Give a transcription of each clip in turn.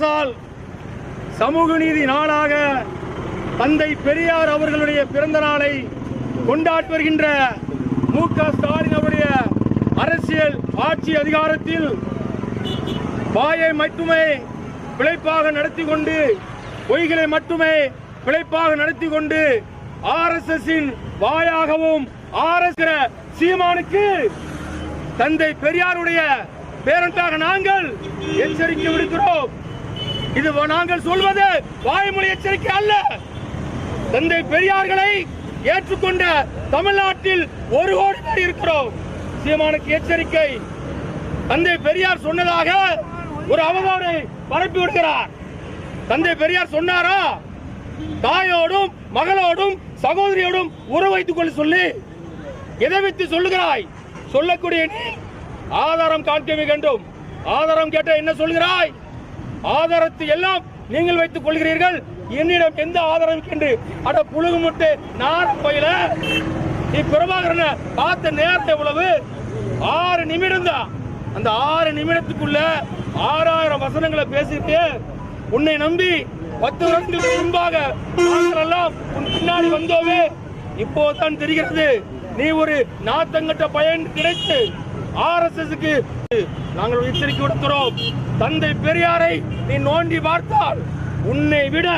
அரசால் சமூக நீதி நாளாக தந்தை பெரியார் அவர்களுடைய பிறந்த நாளை கொண்டாடி வருகின்ற மு க ஸ்டாலின் அவருடைய அரசியல் ஆட்சி அதிகாரத்தில் வாயை மட்டுமே பிழைப்பாக நடத்தி கொண்டு பொய்களை மட்டுமே பிழைப்பாக நடத்தி கொண்டு ஆர்எஸ்எஸ்ஸின் வாயாகவும் ஆர்எஸ் சீமானுக்கு தந்தை பெரியாருடைய பேரண்டாக நாங்கள் எச்சரிக்கை விடுக்கிறோம். இது நாங்கள் சொல்வது வாய்மொழி எச்சரிக்கை அல்ல. தந்தை பெரியார்களை ஏற்றுக்கொண்ட தமிழ்நாட்டில் ஒரு கோடி பேர் இருக்கிறோம். சீமானுக்கு எச்சரிக்கை. தந்தை பெரியார் சொன்னதாக ஒரு அவதூறை பரப்பி விடுகிறார். தந்தை பெரியார் சொன்னாரா? தாயோடும் மகளோடும் சகோதரியோடும் உறவு வைத்துக் கொள்ள சொல்லி. எதை வைத்து சொல்லுகிறாய்? சொல்லக்கூடிய நீ ஆதாரம் காண்க வேண்டும். ஆதாரம் கேட்ட என்ன சொல்கிறாய்? ஆதாரத்தை எல்லாம் நீங்கள் வைத்துக் கொள்கிறீர்கள். என்னிடம் எந்த ஆதாரம் என்று அட புழுகு முட்டு நான் போயில நீ பிரபாகரனை பார்த்த நேரத்தை எவ்வளவு ஆறு நிமிடம் தான். அந்த ஆறு நிமிடத்துக்குள்ள ஆறாயிரம் வசனங்களை பேசிட்டு உன்னை நம்பி பத்து வருடங்களுக்கு முன்பாக எல்லாம் உன் பின்னாடி வந்தோமே. இப்போதான் தெரிகிறது நீ ஒரு நாத்தங்கட்ட பயன் கிடைத்து ஆர்எஸ்எஸ்க்கு நாங்கள் எச்சரிக்கை விடுக்கிறோம் தந்தை பெரியாரை நீ நோண்டி பார்த்தால் உன்னை விட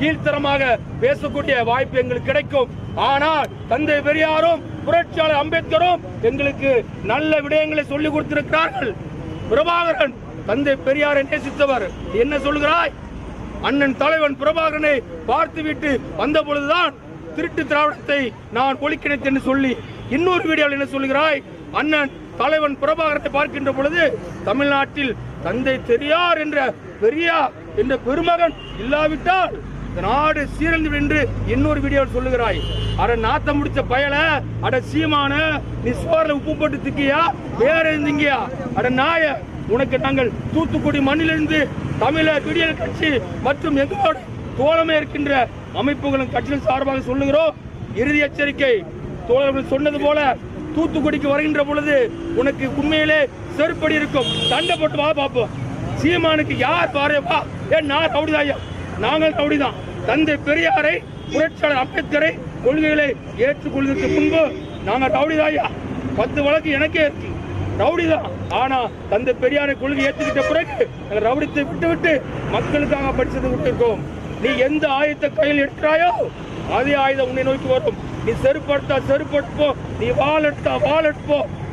கீழ்த்தரமாக பேசக்கூடிய வாய்ப்பு எங்களுக்கு கிடைக்கும். ஆனால் தந்தை பெரியாரும் புரட்சியாளர் அம்பேத்கரும் எங்களுக்கு நல்ல விடயங்களை சொல்லிக் கொடுத்திருக்கிறார்கள். பிரபாகரன் தந்தை பெரியாரை நேசித்தவர். என்ன சொல்கிறாய்? அண்ணன் தலைவன் பிரபாகரனை பார்த்துவிட்டு வந்த பொழுதுதான் திருட்டு திராவிடத்தை நான் ஒழிக்கிறேன் என்று சொல்லி இன்னொரு வீடியோவில் என்ன சொல்கிறாய்? அண்ணன் தலைவன் பிரபாகரத்தை பார்க்கின்ற பொழுது தமிழ்நாட்டில் தந்தை பெரியார் என்ற பெரியார் என்ற பெருமகன் இல்லாவிட்டால் இந்த நாடு சீரழிந்து என்று இன்னொரு வீடியோவில் சொல்லுகிறாய். அட நாத்தம் முடிச்ச பயல அட சீமான நீ சோறுல உப்பு போட்டு திக்கியா? வேற இருந்தீங்கயா அட நாய உனக்கு நாங்கள் தூத்துக்குடி மண்ணிலிருந்து தமிழர் விடியல் கட்சி மற்றும் எங்களோட தோழமை இருக்கின்ற அமைப்புகளும் கட்சியின் சார்பாக சொல்லுகிறோம். இறுதி எச்சரிக்கை. தோழர்கள் சொன்னது போல தூத்துக்குடிக்கு வருகின்ற பொழுது உனக்கு உண்மையிலே செருப்படி இருக்கும். சண்டை போட்டு வா பார்ப்போம் சீமானுக்கு யார் பாரு ஏன் நான் ரவுடிதாயா நாங்கள் தவுடிதான். தந்தை பெரியாரை புரட்சியாளர் அம்பேத்கரை கொள்கைகளை ஏற்றுக்கொள்வதற்கு முன்பு நாங்கள் ரவுடிதாயா பத்து வழக்கு எனக்கே இருக்கு. ரவுடிதான் ஆனா தந்தை பெரியாரை கொள்கை ஏற்றுக்கிட்ட பிறகு நாங்கள் ரவுடித்தை விட்டு விட்டு மக்களுக்காக படிச்சது விட்டுருக்கோம். நீ எந்த ஆயுதத்தை கையில் எடுக்கிறாயோ அதே ஆயுதம் உன்னை நோக்கி வரும். நீ செருப்படுத்தா எடுத்தா நீ வாள் எடுத்தா வாள்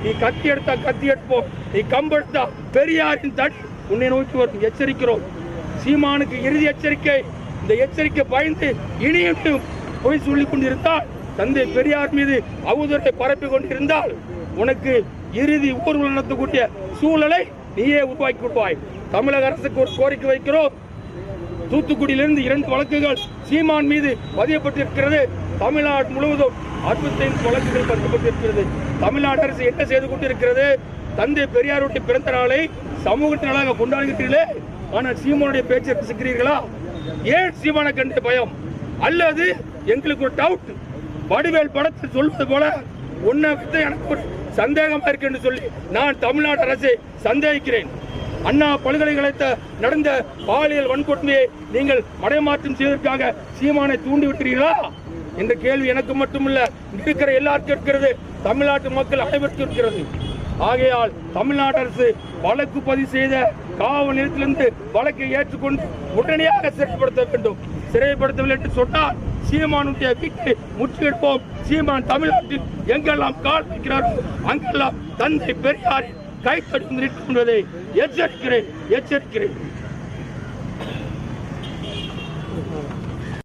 நீ கத்தி எடுத்தா கத்தி எடுப்போ நீ கம்பெடுத்தா பெரியாரின் தடி உன்னை நோக்கி வரும். எச்சரிக்கிறோம். சீமானுக்கு இறுதி எச்சரிக்கை. இந்த எச்சரிக்கை பயந்து இனியும் பொய் சொல்லிக் கொண்டிருந்தால் தந்தை பெரியார் மீது அவதூறை பரப்பி கொண்டிருந்தால் உனக்கு இறுதி ஊர்வலம் நடத்தக்கூடிய சூழலை நீயே உருவாக்கி கொடுப்பாய் தமிழக அரசுக்கு ஒரு கோரிக்கை வைக்கிறோம். தூத்துக்குடியிலிருந்து இரண்டு வழக்குகள் சீமான் மீது பதியப்பட்டிருக்கிறது. தமிழ்நாடு முழுவதும் அறுபத்தைந்து வழக்குகள் பதியப்பட்டிருக்கிறது. தமிழ்நாடு அரசு என்ன செய்து கொண்டிருக்கிறது? தந்தை பெரியாருடைய பிறந்த நாளை சமூக கொண்டாடுகிறீர்களே. ஆனால் சீமானுடைய பேச்சை பேசுகிறீர்களா ஏன் சீமான கண்ட பயம்? அல்லது எங்களுக்கு ஒரு டவுட் வடிவேல் படத்தில் சொல்வது போல உன்னை எனக்கு ஒரு சந்தேகமா இருக்கு என்று சொல்லி நான் தமிழ்நாடு அரசை சந்தேகிக்கிறேன். அண்ணா பல்கலைக்கழகத்தில் நடந்த பாலியல் வன்கொடுமையை நீங்கள் மடைமாற்றம் செய்வதற்காக சீமானை தூண்டி விட்டீர்களா? என்ற கேள்வி எனக்கு மட்டுமல்ல. இருக்கிற எல்லாருக்கும் இருக்கிறது தமிழ்நாட்டு மக்கள் அனைவருக்கும் இருக்கிறது ஆகையால் தமிழ்நாடு அரசு வழக்கு பதிவு செய்த காவல் நிலையத்திலிருந்து வழக்கை ஏற்றுக்கொண்டு உடனடியாக சிறைப்படுத்த வேண்டும். சிறைப்படுத்தவில்லை என்று சொன்னால் சீமானுடைய வீட்டை முற்றுகெடுப்போம் சீமான் தமிழ்நாட்டில் எங்கெல்லாம் கால் வைக்கிறாரோ அங்கெல்லாம் தந்தை பெரியாரின் கை தடுத்து நிற்கும் என்பதை எச்சரிக்கிறேன் எச்சரிக்கிறேன்